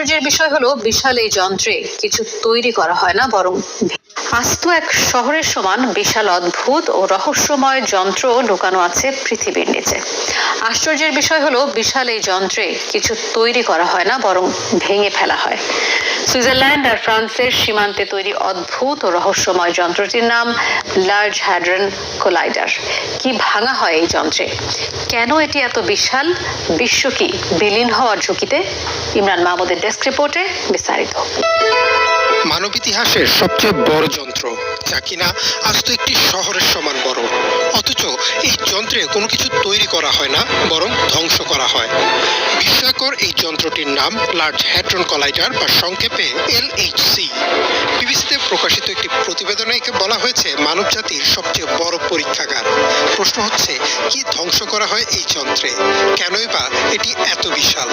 আশ্চর্যের বিষয় হলো বিশাল এই যন্ত্রে কিছু তৈরি করা হয় না, বরং আস্ত এক শহরের সমান বিশাল অদ্ভুত ও রহস্যময় যন্ত্র লুকানো আছে পৃথিবীর নিচে। আশ্চর্যের বিষয় হলো বিশাল এই যন্ত্রে কিছু তৈরি করা হয় না, বরং ভেঙে ফেলা হয়। সুইজারল্যান্ড আর ফ্রান্সের সীমান্তে তৈরি অদ্ভুত ও রহস্যময় যন্ত্রটির নাম লার্জ হ্যাড্রন কোলাইডার। কি ভাঙা হয় এই যন্ত্রে? কেন এটি এত বিশাল? বিশ্ব কি বিলীন হওয়ার ঝুঁকিতে? ইমরান মাহমুদের ডেস্ক রিপোর্টে বিস্তারিত। মানব ইতিহাসের সবচেয়ে বড় যন্ত্র, যা কিনা আজ তো একটি শহরের সমান বড়। অথচ এই যন্ত্রে কোনো কিছু তৈরি করা হয় না, বরং ধ্বংস করা হয়। বিস্ময়কর এই যন্ত্রটির নাম লার্জ হ্যাড্রন কলাইডার বা সংক্ষেপে এলএইচসি বিবিসিতে প্রকাশিত একটি প্রতিবেদনে একে বলা হয়েছে মানবজাতির সবচেয়ে বড় পরীক্ষাগার। প্রশ্ন হচ্ছে, কি ধ্বংস করা হয় এই যন্ত্রে? কেনই বা এটি এত বিশাল?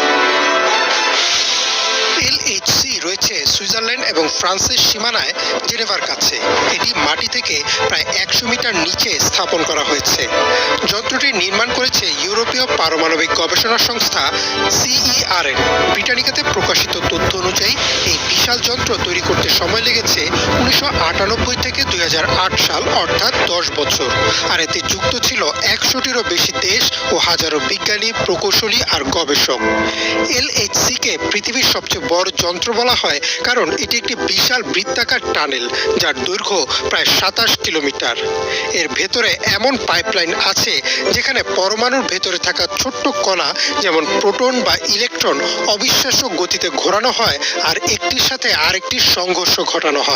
এলএইচসি রয়েছে সুইজারল্যান্ড এবং ফ্রান্সের সীমানায় জেনেভার কাছে। এটি মাটি থেকে প্রায় একশো মিটার নিচে স্থাপন করা হয়েছে। যন্ত্রটি নির্মাণ করেছে ইউরোপীয় পারমাণবিক গবেষণা সংস্থা সিইআরএন। ব্রিটানিকাতে প্রকাশিত তথ্য অনুযায়ী, এই বিশাল যন্ত্র তৈরি করতে সময় লেগেছে উনিশশো আটানব্বই থেকে দুই হাজার আট সাল, অর্থাৎ দশ বছর। আর এতে যুক্ত ছিল একশোটিরও বেশি দেশ ও হাজারো বিজ্ঞানী, প্রকৌশলী আর গবেষক। এলএইচসি কে পৃথিবীর সবচেয়ে বড় যন্ত্র বলা হয়, কারণ এটি একটি বিশাল বৃত্তাকার টানেল যার দৈর্ঘ্য প্রায় সাতাশ কিলোমিটার। এর ভেতরে এমন পাইপলাইন আছে যেখানে পরমাণুর ভেতরে থাকা ছোট্ট কণা যেমন প্রোটন বা ইলেকট্রন অবিশ্বাস্য গতিতে ঘোরানো হয় আর একটির সাথে আরেকটির সংঘর্ষ ঘটানো হয়।